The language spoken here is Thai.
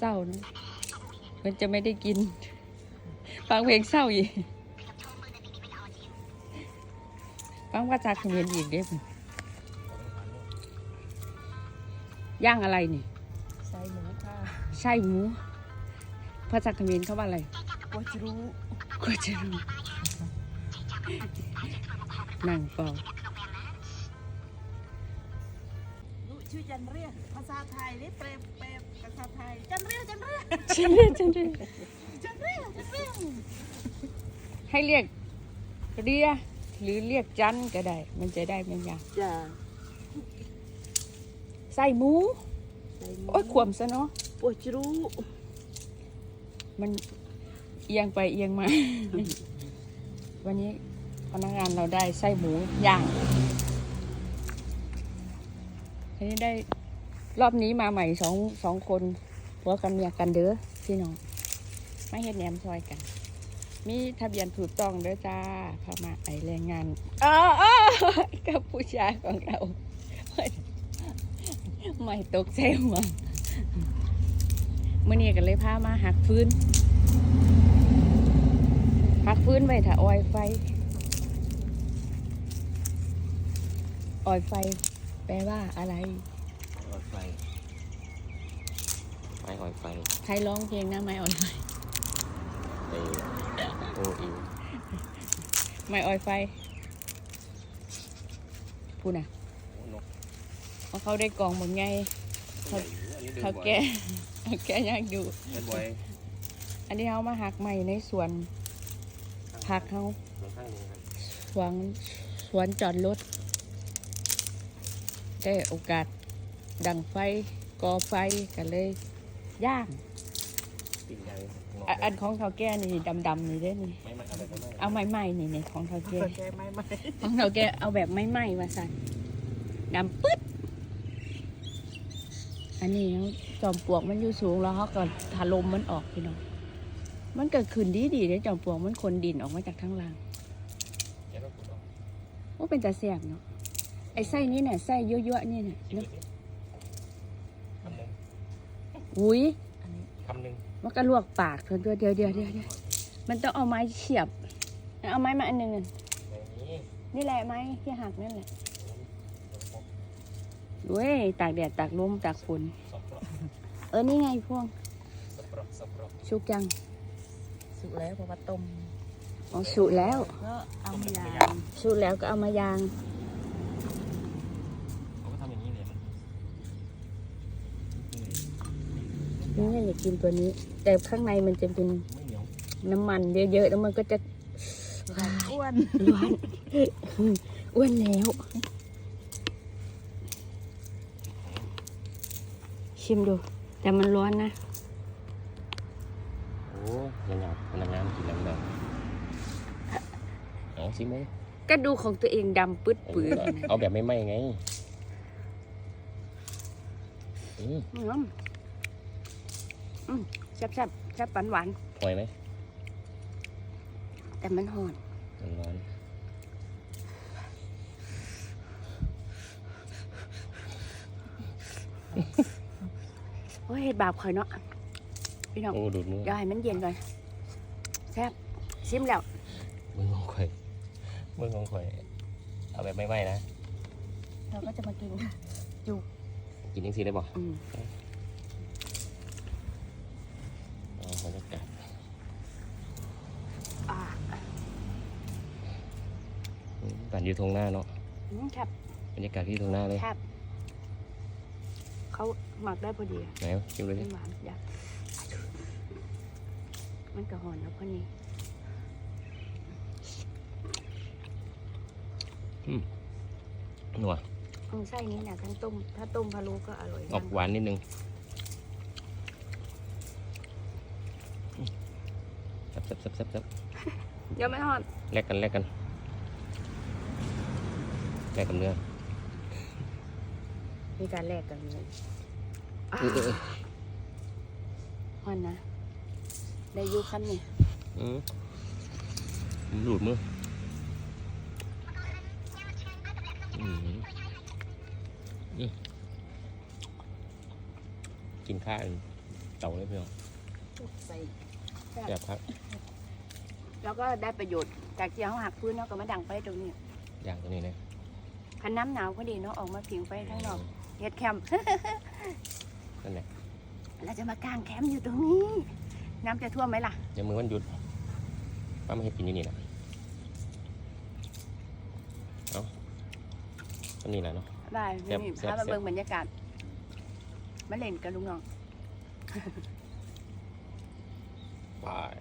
เศร้านะมันจะไม่ได้กิน ฟังเพลงเศร้าอีกฟังว่าจากเขมรอีกเด้อย่างอะไรนี่ใส่หมูค่ะไส้หมูภาษาเขมรเขาว่าอะไรว่าจะรู้ก็จะรู้นั่งเฝ้า ชื่อจันเรียกภาษาไทยนี่เปรมเปรมภาษาไทยจันเรียกจันเรียกฉันเรียกฉันเรียกจันเรียกจันเรียกให้เรียกเรียหรือเรียกจันก็ได้ มันจะได้ไม่ยากจ้าไส้หมูใส่หมูโอ้ยขวมซะเนาะว่าจะรู้มันเอียงไปเอียงมา วันนี้พนักงานเราได้ไส้หมูย่าง อันนี้ได้รอบนี้มาใหม่สองสองคนผัวกันเมียกันเด้อพี่น้องไม่เห็นแหนมซอยกัน มีทะเบียนถูกต้องเด้อจ้าพามาไอแรงงานอ๋อกับผู้ชายของเรา ไม่ตกใจหัวเมื่อนี้กันเลยพามาหักฟื้นหักฟื้นไว้ถ้าออยไฟออยไฟ ปลว่าอะไรออยไฟไม้ออยไฟใครร้องเพลงนะไม่ออยไฟไอโออิวไม่ออยไฟพูดนะโอ้นกเพราะเขาได้กองเหมือนไง เขา อันนี้ดึงเขาบ่อยแกเขาแกยากอยู่เล่นบ่อยอันนี้เขามาหักใหม่ในสวนผักเขาข้างนี้ครับสวนสวนจอดรถ ได้โอกาสดังไฟก่อไฟกันเลยย่างปิ้งย่างงอกอะอันของเขาแก่นี่ดำๆนี่เด้อนี่ไม่ไม่อะไรไม่ไม่เอาไม้ๆนี่นี่ของเขาแก่เปิดใจไหมไหมของเขาแก่เอาแบบไม้ๆมาสั่นดำปึ๊ดอันนี้เนาะจอมปลวกมันอยู่สูงแล้วเขาก็ถล่มมันออกพี่น้องมันเกิดขึ้นดีดีๆเลยจอมปลวกมันคนดินออกมาจากข้างล่างแกต้องขุดออกว่าเป็นตาแสบเนาะ ไอ้ไส้นี่เนี่ยไส้เยอะๆนี่เนี่ยเนอะคำหนึ่งอุ้ยคำหนึ่งมันก็ลวกปากเถอะเดี๋ยวเดี๋ยวเดี๋ยวเดี๋ยวเดี๋ยวมันต้องเอาไม้เฉียบ เอาไม้มาอันหนึ่งอะในนี้นี่แหละไม้ที่หักนั่นแหละเว้ยตากแดดตากลมตากฝนสับปะรดเออนี่ไงพวงสับปะรดสับปะรดชุกยังสุกแล้วเพราะว่าต้มอ๋อสุแล้ว ก็เอามายางสุแล้วก็เอามายาง เขาก็ทำอย่างนี้เลยมัน นี่ไง อยากกินตัวนี้ แต่ข้างในมันจะเป็นไม่เหนียวน้ำมันเยอะๆแล้วมันก็จะอ้วนร้อนอ้วนแล้ว ชิมดู แต่มันร้อนนะโอ้ยังไงพนักงานกินแล้วไม่ได้เอาสิไหมก็ดูของตัวเองดำปืดปืดเอาแบบไม่ไหม้ไงอืมอืมอืม แซ่บแซ่บแซ่บหวานหวานพลอยไหมๆแต่มันหอนมันร้อนโอ้ยเห็ดบาปข่อยเนาะพี่น้องโอ้ดูดมือเดี๋ยวให้มันเย็นก่อนแซ่บชิมแล้วมือของข่อยมือของข่อยเอาแบบไม่ไหม้นะเราก็จะมากินกินยังซีได้บ่ อืม อ๋อบรรยากาศ อ่า อืมบ้านอยู่ทงหน้าเนาะอืมครับบรรยากาศที่ทงหน้าเลยครับ เขาหมักได้พอดีอะไหนชิมเลยไม่ดิหวานอยากมันก็หอนแล้วพอนี้หนัวอืมไส้นี้แหละทั้งต้ม ถ้าต้มพะโล้ก็อร่อยออกหวานนิดนึงแซ่บแซ่บแซ่บแซ่บแซ่บเดี๋ยวไม่หอนแลกกันแลกกันแลกกับเนื้อมีการแลกกันเลยเออเออเออหอนนะ ได้อยุคำนี่อืมหลุดมืออืมอืมกินข้าวเตาเลยพี่น้องใส่แซ่บครับ แล้วก็ได้ประโยชน์จากที่เขาหักพื้นเนาะก็มาดังไปตรงนี้ อย่างตัวนี้เลย คันน้ำหนาวพอดีเนาะออกมาผิงไปข้างนอกเฮ็ดแคมป์ นั่นแหละเราจะมากางแคมป์อยู่ตรงนี้ น้ำจะท่วมไหมล่ะ เดี๋ยวมือวันหยุดป้าไม่ให้กินอยู่นี่นะเอาอันนี้แหละเนาะ ได้แซ่บนี่แซ่บพามาแซ่บ เบิ่งบรรยากาศมาเล่นกับลุงน้อง บาย